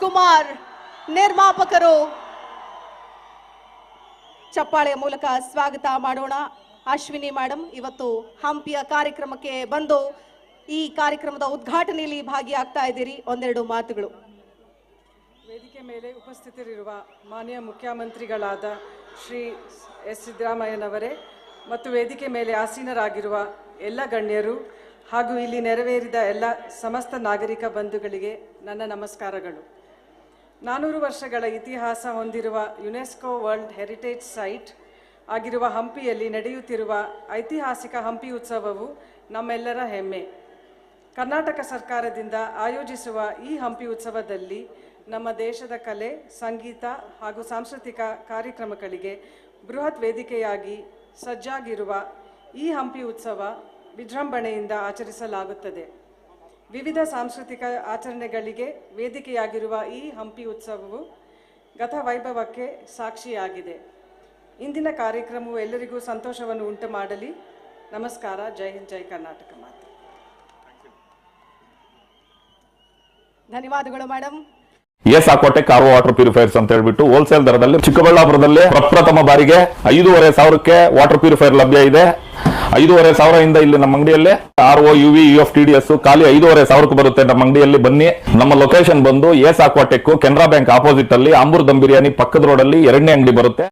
ಕುಮಾರ್ ನಿರ್ಮಾಪಕರು. ಚಪ್ಪಾಳೆಯ ಮೂಲಕ ಸ್ವಾಗತ ಮಾಡೋಣ. ಅಶ್ವಿನಿ ಮೇಡಮ್ ಇವತ್ತು ಹಂಪಿಯ ಕಾರ್ಯಕ್ರಮಕ್ಕೆ ಬಂದು ಈ ಕಾರ್ಯಕ್ರಮದ ಉದ್ಘಾಟನೆಯಲ್ಲಿ ಭಾಗಿಯಾಗ್ತಾ ಇದ್ದೀರಿ. ಒಂದೆರಡು ಮಾತುಗಳು. ವೇದಿಕೆ ಮೇಲೆ ಉಪಸ್ಥಿತರಿರುವ ಮಾನ್ಯ ಮುಖ್ಯಮಂತ್ರಿಗಳಾದ ಶ್ರೀ ಎಸ್ ಸಿದ್ದರಾಮಯ್ಯನವರೇ ಮತ್ತು ವೇದಿಕೆ ಮೇಲೆ ಆಸೀನರಾಗಿರುವ ಎಲ್ಲ ಗಣ್ಯರು ಹಾಗೂ ಇಲ್ಲಿ ನೆರವೇರಿದ ಎಲ್ಲ ಸಮಸ್ತ ನಾಗರಿಕ ಬಂಧುಗಳಿಗೆ ನನ್ನ ನಮಸ್ಕಾರಗಳು. ನಾನೂರು ವರ್ಷಗಳ ಇತಿಹಾಸ ಹೊಂದಿರುವ ಯುನೆಸ್ಕೋ ವರ್ಲ್ಡ್ ಹೆರಿಟೇಜ್ ಸೈಟ್ ಆಗಿರುವ ಹಂಪಿಯಲ್ಲಿ ನಡೆಯುತ್ತಿರುವ ಐತಿಹಾಸಿಕ ಹಂಪಿ ಉತ್ಸವವು ನಮ್ಮೆಲ್ಲರ ಹೆಮ್ಮೆ. ಕರ್ನಾಟಕ ಸರ್ಕಾರದಿಂದ ಆಯೋಜಿಸುವ ಈ ಹಂಪಿ ಉತ್ಸವದಲ್ಲಿ ನಮ್ಮ ದೇಶದ ಕಲೆ, ಸಂಗೀತ ಹಾಗೂ ಸಾಂಸ್ಕೃತಿಕ ಕಾರ್ಯಕ್ರಮಗಳಿಗೆ ಬೃಹತ್ ವೇದಿಕೆಯಾಗಿ ಸಜ್ಜಾಗಿರುವ ಈ ಹಂಪಿ ಉತ್ಸವ ವಿಜೃಂಭಣೆಯಿಂದ ಆಚರಿಸಲಾಗುತ್ತದೆ. ವಿವಿಧ ಸಾಂಸ್ಕೃತಿಕ ಆಚರಣೆಗಳಿಗೆ ವೇದಿಕೆಯಾಗಿರುವ ಈ ಹಂಪಿ ಉತ್ಸವವು ಗತ ವೈಭವಕ್ಕೆ ಸಾಕ್ಷಿಯಾಗಿದೆ. ಇಂದಿನ ಕಾರ್ಯಕ್ರಮವು ಎಲ್ಲರಿಗೂ ಸಂತೋಷವನ್ನು ಉಂಟು ಮಾಡಲಿ. ನಮಸ್ಕಾರ, ಜೈ ಹಿಂದ್, ಜೈ ಕರ್ನಾಟಕ ಮಾತು. ಧನ್ಯವಾದಗಳು ಮೇಡಮ್ ಎಸ್ ಆಕೋಟೆ ಕಾರ್ವೋ ವಾಟರ್ ಪ್ಯೂರಿಫೈರ್ಸ್ ಅಂತ ಹೇಳ್ಬಿಟ್ಟು ಹೋಲ್ಸೇಲ್ ದರದಲ್ಲಿ ಚಿಕ್ಕಬಳ್ಳಾಪುರದಲ್ಲಿ ಪ್ರಪ್ರಥಮ ಬಾರಿಗೆ ಐದೂವರೆ ಸಾವಿರಕ್ಕೆ ವಾಟರ್ ಪ್ಯೂರಿಫೈರ್ ಲಭ್ಯ ಇದೆ. ಐದೂವರೆ ಸಾವಿರದಿಂದ ಇಲ್ಲಿ ನಮ್ಮ ಅಂಗಡಿಯಲ್ಲಿ R O U V U F T D S ಖಾಲಿ ಐದೂವರೆ ಸಾವಿರಕ್ಕೆ ಬರುತ್ತೆ ನಮ್ಮ ಅಂಗಡಿಯಲ್ಲಿ. ಬನ್ನಿ. ನಮ್ಮ ಲೊಕೇಶನ್ ಬಂದು S Aquatech Canara bank opposite ಅಲ್ಲಿ ಅಂಬೂರ್ ದಮ್ ಬಿರಿಯಾನಿ ಪಕ್ಕದ ರೋಡ್ ಅಲ್ಲಿ ಎರಡನೇ ಅಂಗಡಿ ಬರುತ್ತೆ.